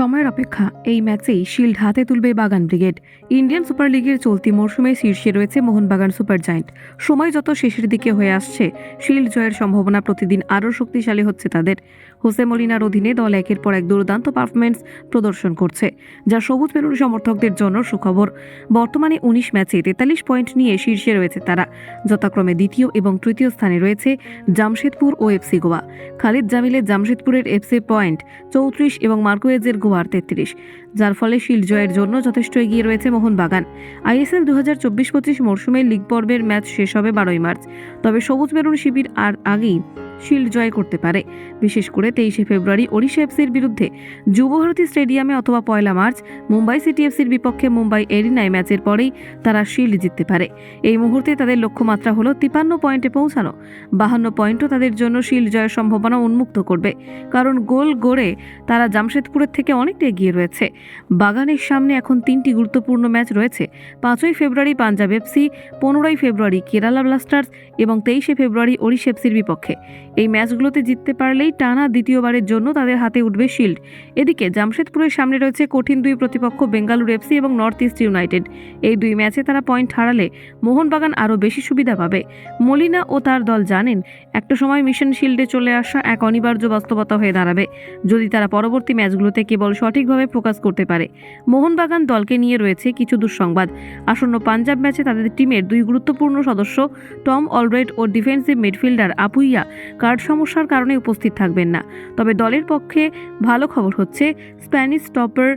সময়ের অপেক্ষা এই ম্যাচেই শিল্ড হাতে তুলবে বাগান ব্রিগেড। ইন্ডিয়ান সুপার লিগের চলতি মরশুমে শীর্ষে রয়েছে মোহনবাগান সুপার জায়েন্ট। সময় যত শেষের দিকে হয়ে আসছে, শিল্ড জয়ের সম্ভাবনা প্রতিদিন আরও শক্তিশালী হচ্ছে তাদের। হোসে মলিনার অধীনে দল একের পর এক দুর্দান্ত পারফরমেন্স প্রদর্শন করছে, যা সবুজ পেরুর সমর্থকদের জন্য সুখবর। বর্তমানে উনিশ ম্যাচে তেতাল্লিশ পয়েন্ট নিয়ে শীর্ষে রয়েছে তারা। যথাক্রমে দ্বিতীয় এবং তৃতীয় স্থানে রয়েছে জামশেদপুর ও এফসি গোয়া। খালিদ জামিলের জামশেদপুরের এফসি পয়েন্ট চৌত্রিশ এবং মার্কোয়েজের গোয়ার তেত্রিশ, যার ফলে শিল্ড জয়ের জন্য যথেষ্ট এগিয়ে রয়েছে মোহনবাগান। আইএসএল দু হাজার চব্বিশ পঁচিশ মরশুমে লিগ পর্বের ম্যাচ শেষ হবে বারোই মার্চ, তবে সবুজ মেরুন শিবির আর আগেই শিল্ড জয় করতে পারে। বিশেষ করে তেইশে ফেব্রুয়ারি ওড়িশা এফসির বিরুদ্ধে যুবভারতী স্টেডিয়ামে অথবা পয়লা মার্চ মুম্বাই সিটি এফসির বিপক্ষে মুম্বাই এরিনায় ম্যাচের পরেই তারা শিল্ড জিততে পারে। এই মুহূর্তে তাদের লক্ষ্যমাত্রা হলো তিপান্ন পয়েন্টে পৌঁছানো। বাহান্ন পয়েন্টও তাদের জন্য শিল্ড জয়ের সম্ভাবনা উন্মুক্ত করবে। কারণ গোল গড়ে তারা জামশেদপুরের থেকে অনেকটা এগিয়ে রয়েছে। বাগানের সামনে এখন তিনটি গুরুত্বপূর্ণ ম্যাচ রয়েছে। পাঁচই ফেব্রুয়ারি পাঞ্জাব এফসি পনেরোই ফেব্রুয়ারি কেরালা ব্লাস্টার্স এবং তেইশে ফেব্রুয়ারি ওড়িশা এফসির বিপক্ষে। এই ম্যাচগুলোতে জিততে পারলেই টানা দ্বিতীয়বারের জন্য তাদের হাতে উঠবে শিল্ড। এদিকে জামশেদপুরের সামনে রয়েছে কঠিন দুই প্রতিপক্ষ বেঙ্গালুরু এফসি এবং নর্থ ইস্ট ইউনাইটেড। এই দুই ম্যাচে তারা পয়েন্ট হারালে মোহনবাগান আরও বেশি সুবিধা পাবে। মলিনা ও তার দল জানেন, একটা সময় মিশন শিল্ডে চলে আসা এক অনিবার্য বাস্তবতা হয়ে দাঁড়াবে। যদি তারা পরবর্তী ম্যাচগুলোতে কেবল সঠিকভাবে ফোকাস করতে পারে। মোহনবাগান দলকে নিয়ে রয়েছে কিছু দুঃসংবাদ। আসন্ন পাঞ্জাব ম্যাচে তাদের টিমের দুই গুরুত্বপূর্ণ সদস্য টম অলরেড ও ডিফেন্সিভ মিডফিল্ডার আপুইয়া কার্ড সমস্যার কারণে উপস্থিত থাকবেন না। তবে দলের পক্ষে ভালো খবর হচ্ছে স্প্যানিশ স্টপার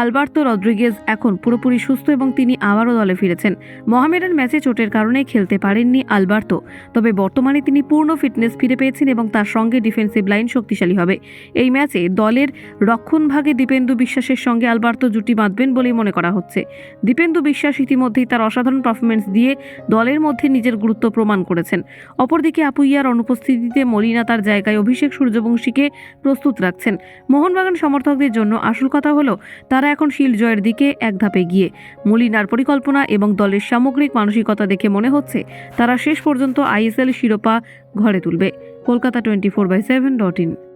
আলবার্তো রদ্রিগেজ এখন পুরোপুরি সুস্থ এবং তিনি আবারও দলে ফিরেছেন। মহামেডান ম্যাচে চোটের কারণে খেলতে পারেননি আলবার্তো, তবে বর্তমানে তিনি পূর্ণ ফিটনেস ফিরে পেয়েছেন এবং তার সঙ্গে ডিফেন্সিভ লাইন শক্তিশালী হবে। এই ম্যাচে দলের রক্ষণভাগে দীপেন্দু বিশ্বাসের সঙ্গে আলবার্তো জুটি বাঁধবেন বলেই মনে করা হচ্ছে। দীপেন্দু বিশ্বাস ইতিমধ্যেই তার অসাধারণ পারফরমেন্স দিয়ে দলের মধ্যে নিজের গুরুত্ব প্রমাণ করেছেন। অপরদিকে আপুইয়ার অনুপস্থিতিতে মলিনা তার জায়গায় অভিষেক সূর্যবংশীকে প্রস্তুত রাখছেন। মোহনবাগান সমর্থকদের জন্য আসল কথা হলো, তারা এখন শিলজয়ের জয়ের দিকে এক ধাপে গিয়ে মলিনার পরিকল্পনা এবং দলের সামগ্রিক মানসিকতা দেখে মনে হচ্ছে তারা শেষ পর্যন্ত আইএসএল শিরোপা ঘরে তুলবে। Kolkata twenty four by seven dot in.